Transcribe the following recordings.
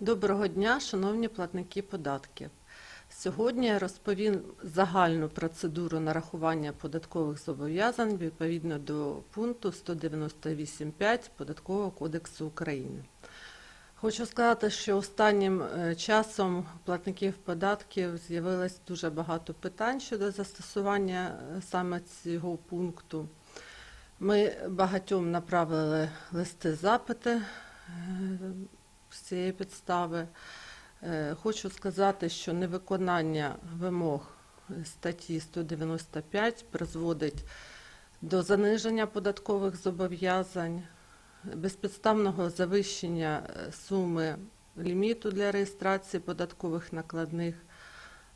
Доброго дня, шановні платники податків. Сьогодні я розповім загальну процедуру нарахування податкових зобов'язань відповідно до пункту 198.5 Податкового кодексу України. Хочу сказати, що останнім е, часом платників податків з'явилось дуже багато питань щодо застосування е, саме цього пункту. Ми багатьом направили листи запити е, з цієї підстави. Е, Хочу сказати, що невиконання вимог статті 195 призводить до заниження податкових зобов'язань, безпідставного завищення е, суми ліміту для реєстрації податкових накладних,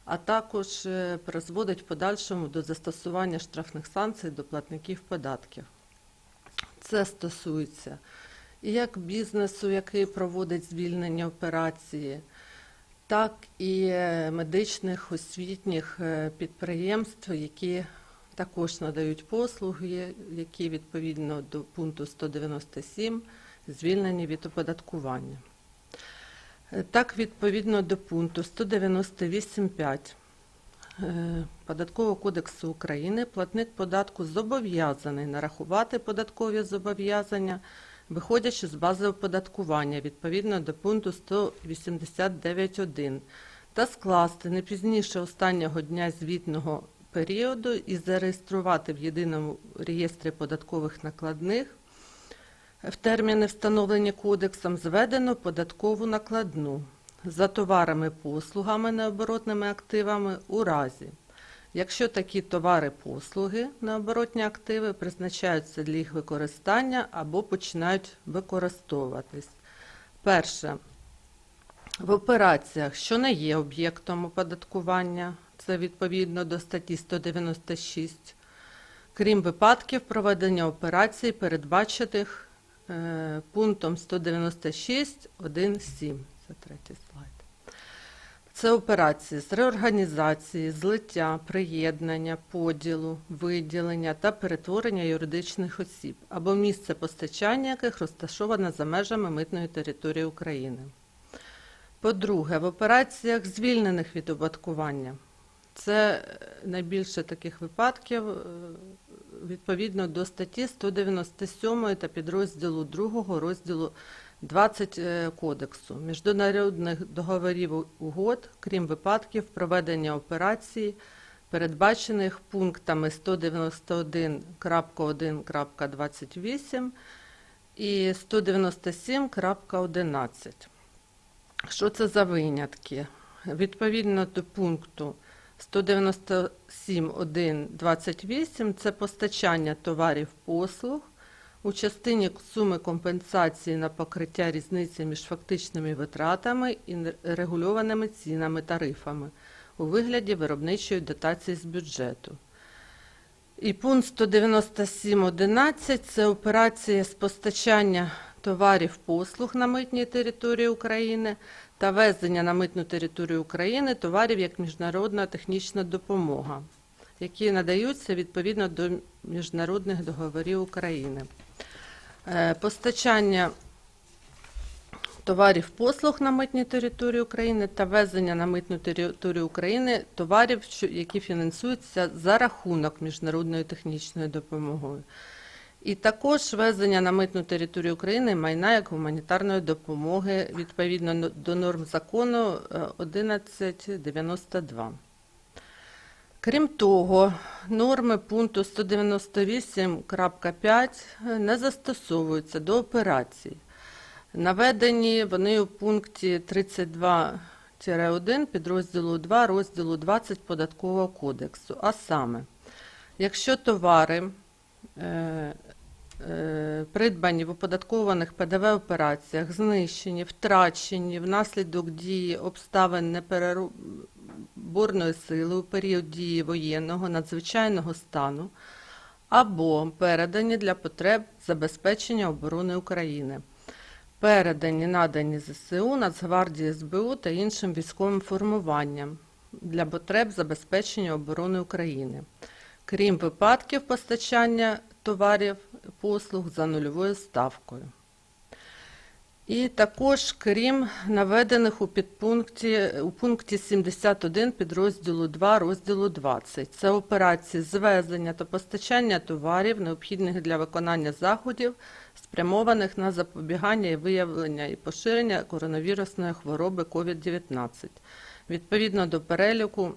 а також е, призводить в подальшому до застосування штрафних санкцій до платників податків. Це стосується як бізнесу, який проводить звільнення операції, так і е, медичних освітніх е, підприємств, які також надають послуги, які відповідно до пункту 197 звільнені від оподаткування. Е, Так, відповідно до пункту 198.5 е, Податкового кодексу України платник податку зобов'язаний нарахувати податкові зобов'язання, виходячи з бази оподаткування відповідно до пункту 189.1 та скласти не пізніше останнього дня звітного періоду і зареєструвати в єдиному реєстрі податкових накладних в терміни, встановлені кодексом, зведену податкову накладну за товарами, послугами, необоротними активами у разі, якщо такі товари, послуги, необоротні активи призначаються для їх використання або починають використовуватись. Перше. В операціях, що не є об'єктом оподаткування, це відповідно до статті 196, крім випадків проведення операцій, передбачених е, пунктом 196.1.7. Це третій слайд. Це операції з реорганізації, злиття, приєднання, поділу, виділення та перетворення юридичних осіб або місце постачання яких розташоване за межами митної території України. По-друге, в операціях, звільнених від оподаткування. Це е, найбільше таких випадків е, відповідно до статті 197 та підрозділу 2 розділу 20 е, Кодексу міжнародних договорів угод, крім випадків проведення операції, передбачених пунктами 191.1.28 і 197.11. Що це за винятки? Відповідно до пункту 197.1.28 це постачання товарів послуг у частині суми компенсації на покриття різниці між фактичними витратами і регульованими цінами тарифами у вигляді виробничої дотації з бюджету. І пункт 197.11 це операція з постачання товарів послуг на митній території України та везення на митну територію України товарів як міжнародна технічна допомога, які надаються відповідно до міжнародних договорів України. Е, Постачання товарів послуг на митній території України та везення на митну територію України товарів, які фінансуються за рахунок міжнародної технічної допомоги. І також везення на митну територію України майна як гуманітарної допомоги відповідно до норм закону е, 1192. Крім того, норми пункту 198.5 не застосовуються до операцій. Наведені вони у пункті 32-1 підрозділу 2 розділу 20 Податкового кодексу. А саме, якщо товари е, е, придбані в оподаткованих ПДВ операціях, знищені, втрачені внаслідок дії обставин непереборної сили у період дії воєнного надзвичайного стану або передані для потреб забезпечення оборони України. Передані надані ЗСУ, Нацгвардії СБУ та іншим військовим формуванням для потреб забезпечення оборони України, крім випадків постачання товарів послуг за нульовою ставкою. І також, крім наведених у підпункті у пункті 71 підрозділу 2 розділу 20. Це операції звезення та постачання товарів, необхідних для виконання заходів, спрямованих на запобігання і виявлення і поширення коронавірусної хвороби COVID-19 відповідно до переліку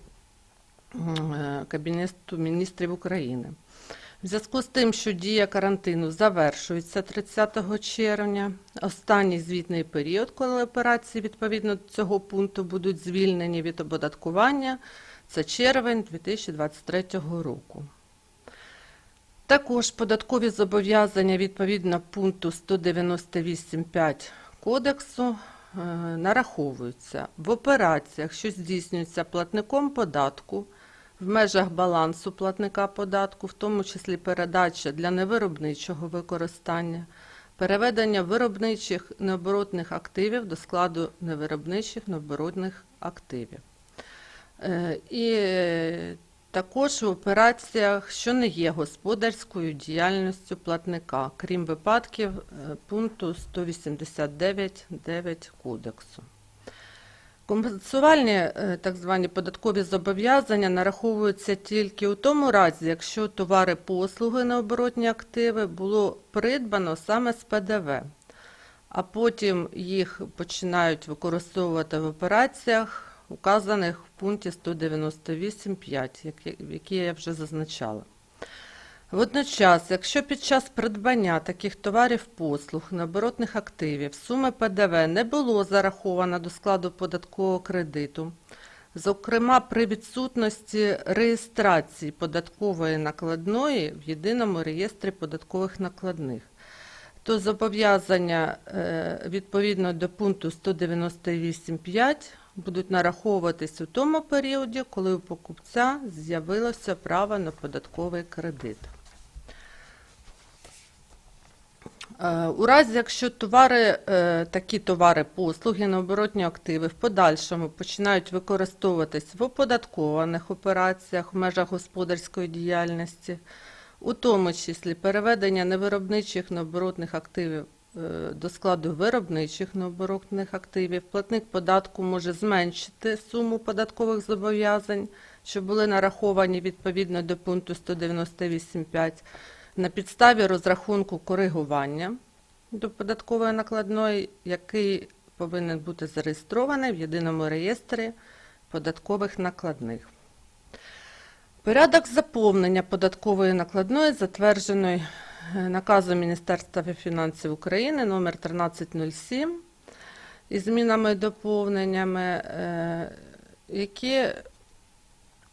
е, Кабінету міністрів України. В зв'язку з тим, що дія карантину завершується 30 червня, останній звітний період, коли операції відповідно до цього пункту будуть звільнені від оподаткування, це червень 2023 року. Також податкові зобов'язання відповідно пункту 198.5 кодексу е, нараховуються в операціях, що здійснюються платником податку в межах балансу платника податку, в тому числі передача для невиробничого використання, переведення виробничих необоротних активів до складу невиробничих необоротних активів. Е, І також в операціях, що не є господарською діяльністю платника, крім випадків е, пункту 189.9 кодексу. Компенсувальні е, так звані податкові зобов'язання нараховуються тільки у тому разі, якщо товари, послуги, необоротні активи було придбано саме з ПДВ, а потім їх починають використовувати в операціях, указаних в пункті 198.5, які- які я вже зазначала. Водночас, якщо під час придбання таких товарів послуг, необоротних активів, суми ПДВ не було зараховано до складу податкового кредиту, зокрема при відсутності реєстрації податкової накладної в єдиному реєстрі податкових накладних, то зобов'язання е, відповідно до пункту 198.5 будуть нараховуватись у тому періоді, коли у покупця з'явилося право на податковий кредит. Е, У разі, якщо товари, е, такі товари, послуги, необоротні активи в подальшому починають використовуватись в оподаткованих операціях в межах господарської діяльності, у тому числі переведення невиробничих необоротних активів е, до складу виробничих необоротних активів, платник податку може зменшити суму податкових зобов'язань, що були нараховані відповідно до пункту 198.5 на підставі розрахунку коригування до податкової накладної, який повинен бути зареєстрований в єдиному реєстрі податкових накладних. Порядок заповнення податкової накладної затверджений е, наказом Міністерства фінансів України номер 1307 із змінами і доповненнями, е, які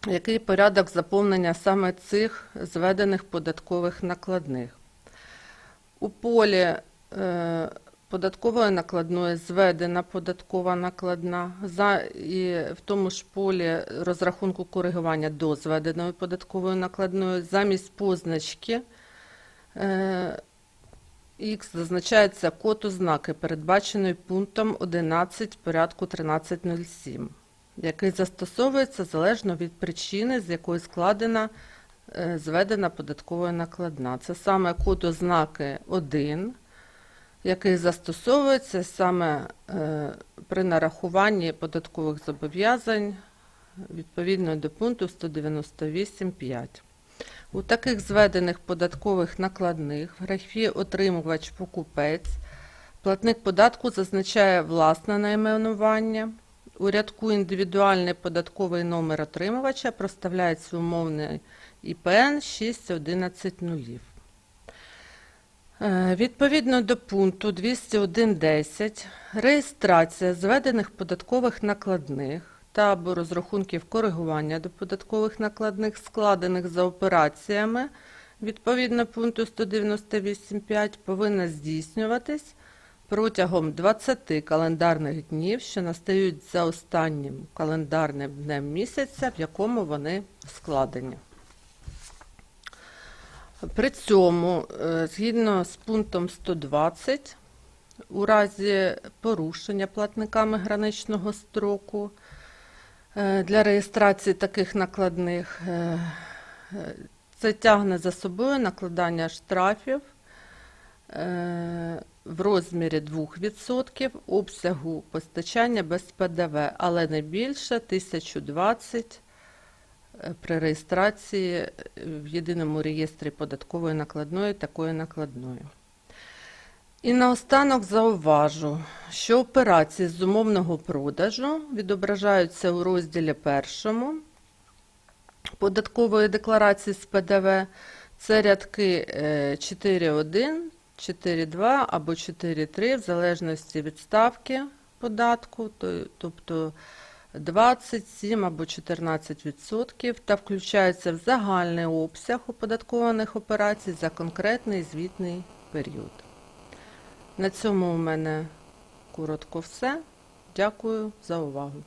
який порядок заповнення саме цих зведених податкових накладних. У полі е, податкової накладної зведена податкова накладна, і в тому ж полі розрахунку коригування до зведеної податкової накладної замість позначки е, Х зазначається код ознаки, передбачений пунктом 11 порядку 1307 який застосовується залежно від причини, з якої складена е, зведена податкова накладна. Це саме код ознаки 1, який застосовується саме е, при нарахуванні податкових зобов'язань відповідно до пункту 198.5. У таких зведених податкових накладних в графі отримувач-покупець платник податку зазначає власне найменування. У рядку індивідуальний податковий номер отримувача проставляється умовний ІПН 611 нулів. Е, Відповідно до пункту 201.10 реєстрація зведених податкових накладних та або розрахунків коригування до податкових накладних, складених за операціями відповідно пункту 198.5 повинна здійснюватись протягом 20 календарних днів, що настають за останнім календарним днем місяця, в якому вони складені. При цьому, е, згідно з пунктом 120, у разі порушення платниками граничного строку е, для реєстрації таких накладних, е, це тягне за собою накладання штрафів в розмірі 2% обсягу постачання без ПДВ, але не більше 1020 е, при реєстрації е, в єдиному реєстрі податкової накладної такої накладної. І наостанок зауважу, що операції з умовного продажу відображаються у розділі першому податкової декларації з ПДВ. Це рядки е, 4.1, 4.2 або 4.3 в залежності від ставки податку, тобто 27 або 14 відсотків, та включається в загальний обсяг оподаткованих операцій за конкретний звітний період. На цьому у мене коротко все. Дякую за увагу.